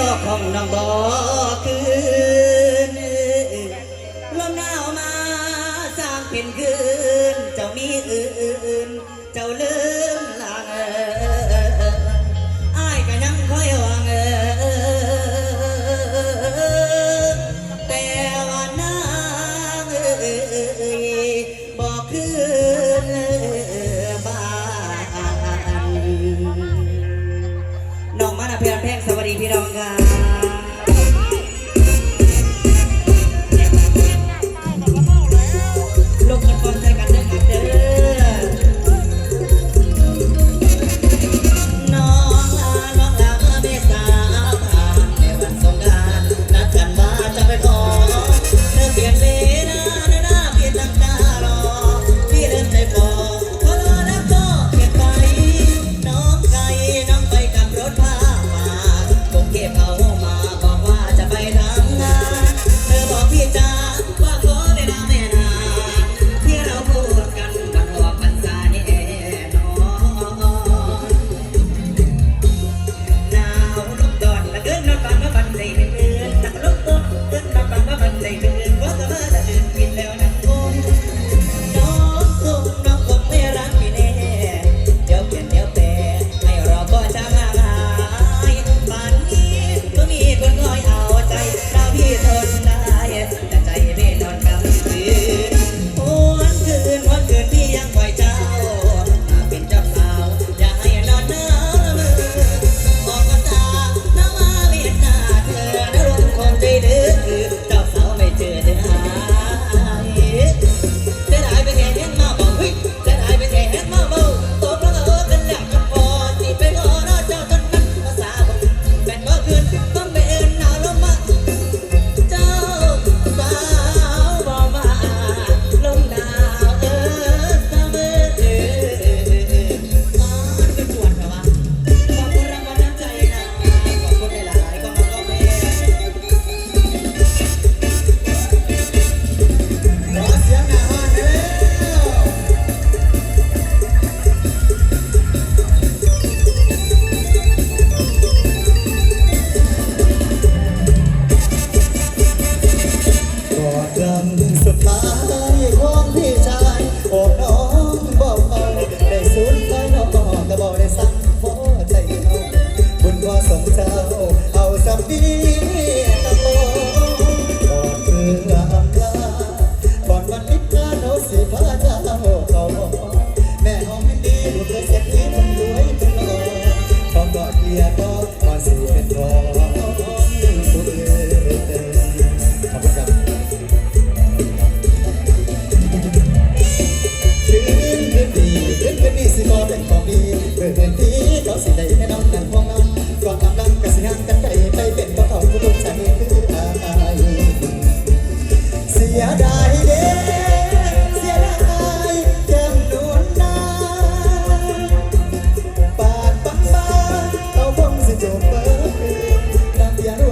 วของน้องบอคืนลมหนาวมาสร้างเป็นคืน เจ้ามีอื่น เจ้าเลื Cambiaron